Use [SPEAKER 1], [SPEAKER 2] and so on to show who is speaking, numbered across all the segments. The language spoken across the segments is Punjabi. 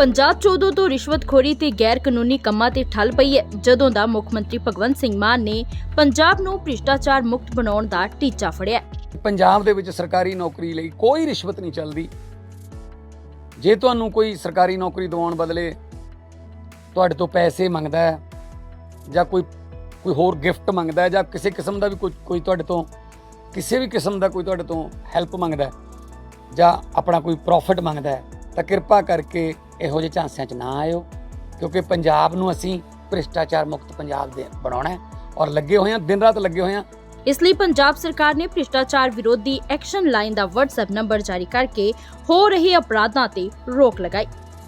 [SPEAKER 1] ਪੰਜਾਬ 'ਚ ਉਦੋਂ ਤੋਂ ਰਿਸ਼ਵਤਖੋਰੀ ਤੇ ਗੈਰ ਕਾਨੂੰਨੀ ਕੰਮਾਂ ਤੇ ਠੱਲ ਪਈ ਹੈ, ਜਦੋਂ ਦਾ ਮੁੱਖ ਮੰਤਰੀ ਭਗਵੰਤ ਸਿੰਘ ਮਾਨ ਨੇ ਪੰਜਾਬ ਨੂੰ ਭ੍ਰਿਸ਼ਟਾਚਾਰ ਮੁਕਤ ਬਣਾਉਣ ਦਾ ਟੀਚਾ ਫੜਿਆ
[SPEAKER 2] ਪੰਜਾਬ ਦੇ ਵਿੱਚ ਸਰਕਾਰੀ ਨੌਕਰੀ ਲਈ ਕੋਈ ਰਿਸ਼ਵਤ ਨਹੀਂ ਚੱਲਦੀ। ਜੇ ਤੁਹਾਨੂੰ ਕੋਈ ਸਰਕਾਰੀ ਨੌਕਰੀ ਦਿਵਾਉਣ ਬਦਲੇ ਤੁਹਾਡੇ ਤੋਂ ਪੈਸੇ ਮੰਗਦਾ ਹੈ, ਜਾਂ ਕੋਈ ਕੋਈ ਹੋਰ ਗਿਫਟ ਮੰਗਦਾ ਹੈ, ਜਾਂ ਕਿਸੇ ਕਿਸਮ ਦਾ ਵੀ ਕੋਈ ਕੋਈ ਤੁਹਾਡੇ ਤੋਂ, ਕਿਸੇ ਵੀ ਕਿਸਮ ਦਾ ਕੋਈ ਤੁਹਾਡੇ ਤੋਂ ਹੈਲਪ ਮੰਗਦਾ ਹੈ, ਜਾਂ ਆਪਣਾ ਕੋਈ ਪ੍ਰੋਫਿਟ ਮੰਗਦਾ ਹੈ, ਤਾਂ ਕਿਰਪਾ ਕਰਕੇ ਇਹੋ ਜਿਹੇ ਝਾਂਸਿਆਂ 'ਚ ਨਾ ਆਇਓ, ਕਿਉਂਕਿ ਪੰਜਾਬ ਨੂੰ ਅਸੀਂ ਭ੍ਰਿਸ਼ਟਾਚਾਰ ਮੁਕਤ ਪੰਜਾਬ ਦੇ ਬਣਾਉਣਾ ਹੈ ਔਰ ਲੱਗੇ ਹੋਏ ਹਾਂ, ਦਿਨ ਰਾਤ ਲੱਗੇ ਹੋਏ ਹਾਂ।
[SPEAKER 1] ਇਸ ਲਈ ਪੰਜਾਬ ਸਰਕਾਰ ਨੇ ਭ੍ਰਿਸ਼ਟਾਚਾਰ ਵਿਰੋਧੀ ਐਕਸ਼ਨ ਲਾਈਨ ਦਾ WhatsApp ਨੰਬਰ ਜਾਰੀ ਕਰਕੇ ਹੋ ਰਹੇ ਅਪਰਾਧਾਂ ਤੇ ਰੋਕ ਲਗਾਈ,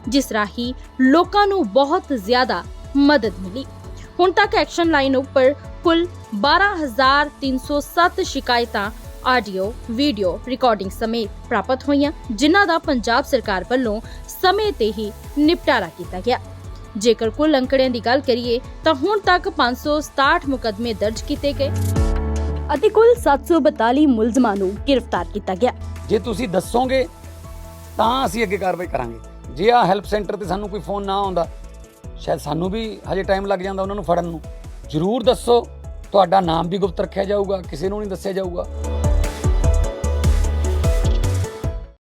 [SPEAKER 1] ਜਿਸ ਰਾਹੀਂ ਲੋਕਾਂ ਨੂੰ ਬਹੁਤ ਜ਼ਿਆਦਾ ਮਦਦ ਮਿਲੀ। ਹੁਣ ਤੱਕ ਐਕਸ਼ਨ ਲਾਈਨ ਉੱਪਰ ਕੁੱਲ 12307 ਸ਼ਿਕਾਇਤਾਂ ਆਡੀਓ, ਵੀਡੀਓ ਰਿਕਾਰਡਿੰਗ ਸਮੇਤ ਪ੍ਰਾਪਤ ਹੋਈਆਂ, ਜਿਨ੍ਹਾਂ ਦਾ ਪੰਜਾਬ ਸਰਕਾਰ ਵੱਲੋਂ ਸਮੇਂ ਤੇ ਹੀ ਨਿਪਟਾਰਾ ਕੀਤਾ ਗਿਆ। ਜੇਕਰ ਕੁੱਲ ਅੰਕੜਿਆਂ ਦੀ ਗੱਲ ਕਰੀਏ, ਤਾਂ ਹੁਣ ਤੱਕ 567 ਮੁਕੱਦਮੇ ਦਰਜ ਕੀਤੇ ਗਏ ਅਤੇ ਕੁੱਲ 742 ਮੁਲਜ਼ਮਾਂ ਨੂੰ ਗ੍ਰਿਫਤਾਰ ਕੀਤਾ ਗਿਆ।
[SPEAKER 2] ਜੇ ਤੁਸੀਂ ਦੱਸੋਗੇ, ਤਾਂ ਅਸੀਂ ਅੱਗੇ ਕਾਰਵਾਈ ਕਰਾਂਗੇ। ਜੇ ਆ ਹੈਲਪ ਸੈਂਟਰ ਤੇ ਸਾਨੂੰ ਕੋਈ ਫੋਨ ਨਾ ਆਉਂਦਾ, ਸ਼ਾਇਦ ਸਾਨੂੰ ਵੀ ਹਜੇ ਟਾਈਮ ਲੱਗ ਜਾਂਦਾ ਉਹਨਾਂ ਨੂੰ ਫੜਨ ਨੂੰ। ਜਰੂਰ ਦੱਸੋ, ਤੁਹਾਡਾ ਨਾਮ ਵੀ ਗੁਪਤ ਰੱਖਿਆ ਜਾਊਗਾ, ਕਿਸੇ ਨੂੰ ਨਹੀਂ ਦੱਸਿਆ ਜਾਊਗਾ।